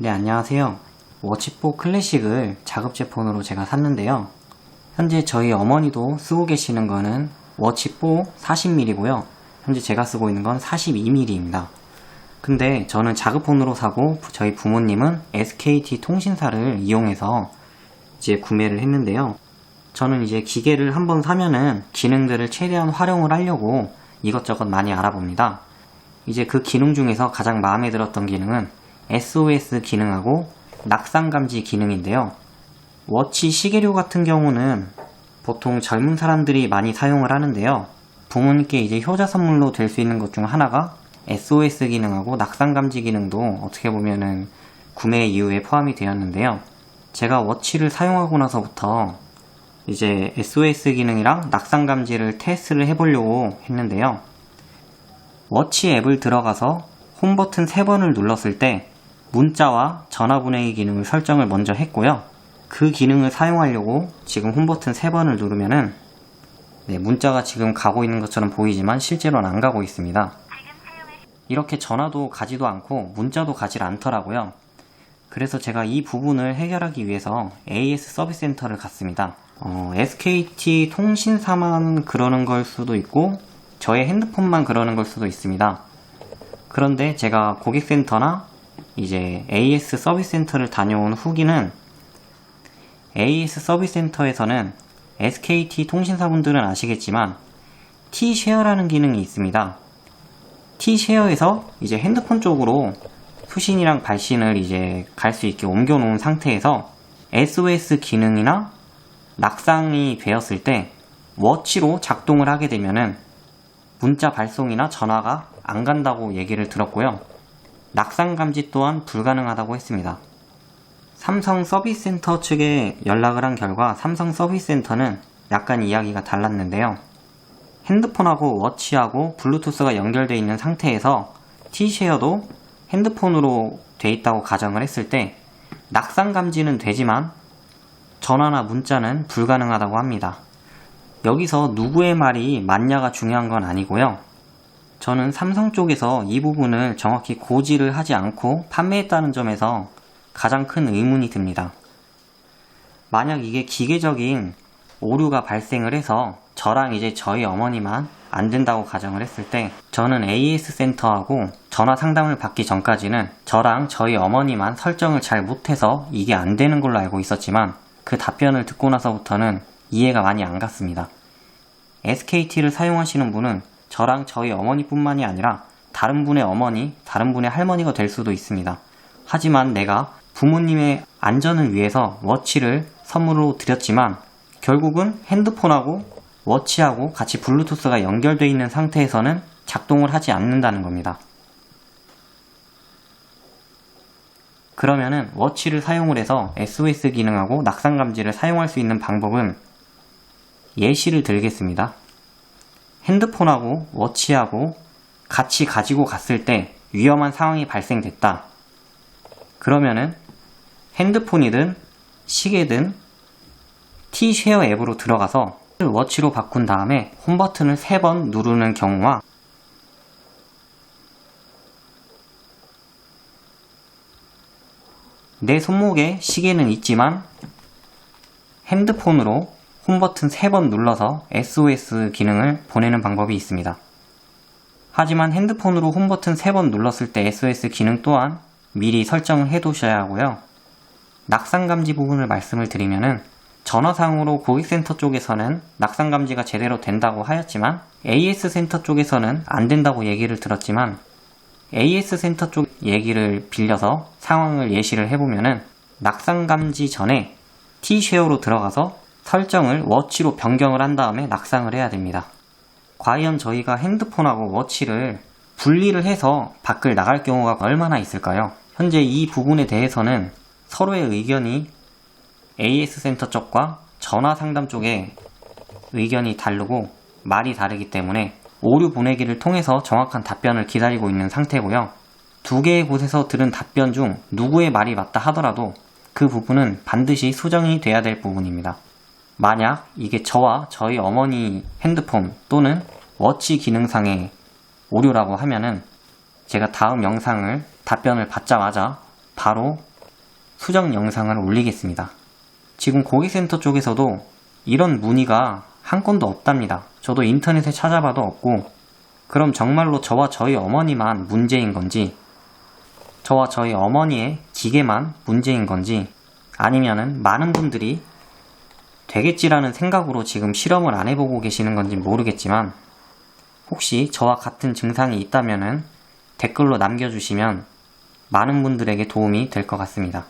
네, 안녕하세요. 워치4 클래식을 자급제 폰으로 제가 샀는데요. 현재 저희 어머니도 쓰고 계시는 거는 워치4 40mm고요. 현재 제가 쓰고 있는 건 42mm입니다. 근데 저는 자급폰으로 사고 저희 부모님은 SKT 통신사를 이용해서 이제 구매를 했는데요. 저는 이제 기계를 한번 사면은 기능들을 최대한 활용을 하려고 이것저것 많이 알아봅니다. 이제 그 기능 중에서 가장 마음에 들었던 기능은 SOS 기능하고 낙상 감지 기능인데요. 워치 시계류 같은 경우는 보통 젊은 사람들이 많이 사용을 하는데요. 부모님께 이제 효자 선물로 될 수 있는 것 중 하나가 SOS 기능하고 낙상 감지 기능도 어떻게 보면은 구매 이유에 포함이 되었는데요. 제가 워치를 사용하고 나서부터 이제 SOS 기능이랑 낙상 감지를 테스트를 해보려고 했는데요. 워치 앱을 들어가서 홈 버튼 3번을 눌렀을 때 문자와 전화 보내기 기능을 설정을 먼저 했고요. 그 기능을 사용하려고 지금 홈 버튼 3번을 누르면은 네, 문자가 지금 가고 있는 것처럼 보이지만 실제로는 안 가고 있습니다. 이렇게 전화도 가지도 않고 문자도 가질 않더라고요. 그래서 제가 이 부분을 해결하기 위해서 AS 서비스 센터를 갔습니다. 어, SKT 통신사만 그러는 걸 수도 있고 저의 핸드폰만 그러는 걸 수도 있습니다. 그런데 제가 고객센터나 이제 AS 서비스 센터를 다녀온 후기는 AS 서비스 센터에서는 SKT 통신사분들은 아시겠지만 T-쉐어라는 기능이 있습니다. T-쉐어에서 이제 핸드폰 쪽으로 수신이랑 발신을 이제 갈 수 있게 옮겨 놓은 상태에서 SOS 기능이나 낙상이 되었을 때 워치로 작동을 하게 되면은 문자 발송이나 전화가 안 간다고 얘기를 들었고요. 낙상 감지 또한 불가능하다고 했습니다. 삼성 서비스 센터 측에 연락을 한 결과 삼성 서비스 센터는 약간 이야기가 달랐는데요. 핸드폰하고 워치하고 블루투스가 연결되어 있는 상태에서 T쉐어도 핸드폰으로 돼 있다고 가정을 했을 때 낙상 감지는 되지만 전화나 문자는 불가능하다고 합니다. 여기서 누구의 말이 맞냐가 중요한 건 아니고요. 저는 삼성 쪽에서 이 부분을 정확히 고지를 하지 않고 판매했다는 점에서 가장 큰 의문이 듭니다. 만약 이게 기계적인 오류가 발생을 해서 저랑 이제 저희 어머니만 안 된다고 가정을 했을 때 저는 AS 센터하고 전화 상담을 받기 전까지는 저랑 저희 어머니만 설정을 잘 못해서 이게 안 되는 걸로 알고 있었지만 그 답변을 듣고 나서부터는 이해가 많이 안 갔습니다. SKT를 사용하시는 분은 저랑 저희 어머니뿐만이 아니라 다른 분의 어머니, 다른 분의 할머니가 될 수도 있습니다. 하지만 내가 부모님의 안전을 위해서 워치를 선물로 드렸지만 결국은 핸드폰하고 워치하고 같이 블루투스가 연결되어 있는 상태에서는 작동을 하지 않는다는 겁니다. 그러면은 워치를 사용을 해서 SOS 기능하고 낙상 감지를 사용할 수 있는 방법은 예시를 들겠습니다. 핸드폰하고 워치하고 같이 가지고 갔을 때 위험한 상황이 발생됐다. 그러면은 핸드폰이든 시계든 T쉐어 앱으로 들어가서 워치로 바꾼 다음에 홈 버튼을 3번 누르는 경우와 내 손목에 시계는 있지만 핸드폰으로 홈 버튼 3번 눌러서 SOS 기능을 보내는 방법이 있습니다. 하지만 핸드폰으로 홈 버튼 3번 눌렀을 때 SOS 기능 또한 미리 설정을 해 두셔야 하고요. 낙상 감지 부분을 말씀을 드리면은 전화상으로 고객센터 쪽에서는 낙상 감지가 제대로 된다고 하였지만 AS 센터 쪽에서는 안 된다고 얘기를 들었지만 AS 센터 쪽 얘기를 빌려서 상황을 예시를 해보면은 낙상 감지 전에 T쉐어로 들어가서 설정을 워치로 변경을 한 다음에 낙상을 해야 됩니다. 과연 저희가 핸드폰하고 워치를 분리를 해서 밖을 나갈 경우가 얼마나 있을까요? 현재 이 부분에 대해서는 서로의 의견이 AS 센터 쪽과 전화 상담 쪽에 의견이 다르고 말이 다르기 때문에 오류 보내기를 통해서 정확한 답변을 기다리고 있는 상태고요. 두 개의 곳에서 들은 답변 중 누구의 말이 맞다 하더라도 그 부분은 반드시 수정이 돼야 될 부분입니다. 만약 이게 저와 저희 어머니 핸드폰 또는 워치 기능상의 오류라고 하면은 제가 다음 영상을 답변을 받자마자 바로 수정 영상을 올리겠습니다. 지금 고객센터 쪽에서도 이런 문의가 한 건도 없답니다. 저도 인터넷에 찾아봐도 없고, 그럼 정말로 저와 저희 어머니만 문제인 건지, 저와 저희 어머니의 기계만 문제인 건지, 아니면은 많은 분들이 되겠지라는 생각으로 지금 실험을 안 해보고 계시는 건지 모르겠지만, 혹시 저와 같은 증상이 있다면은 댓글로 남겨주시면 많은 분들에게 도움이 될 것 같습니다.